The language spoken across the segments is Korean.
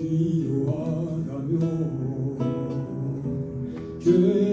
필요하다면 죄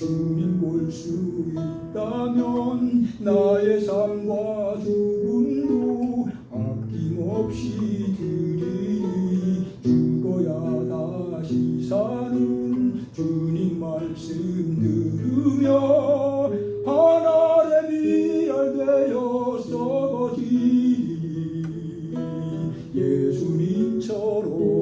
주님 볼 수 있다면 나의 삶과 죽음도 아낌없이 드리니 죽어야 다시 사는 주님 말씀 들으며 하나님이 알되어 썩어지니 예수님처럼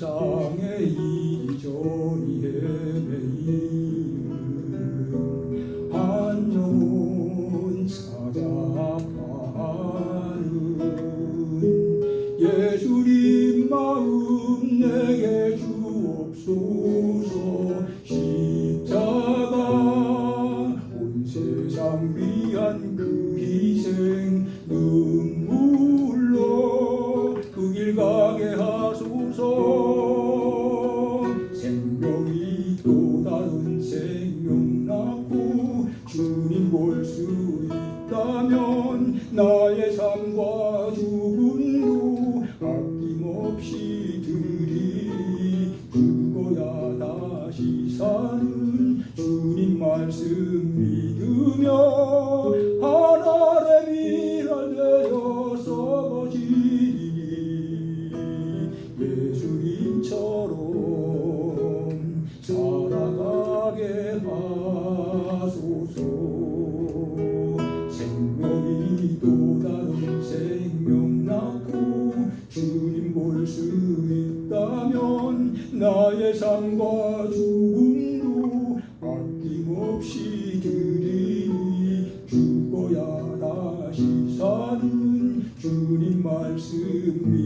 마음상에 이리저리 헤매이는 한 영혼 찾아 아파하는 예수님 마음 내게 주옵소서 죽음도 아낌없이 드리니 죽어야. 다시 사는 주님 말씀 믿으며 하나님이 알되어 썩어지니 예수님처럼 살아가게 하소서. 생명이 또 있다면 나의 삶과 죽음도 아낌없이 드리니 죽어야 다시 사는 주님 말씀 믿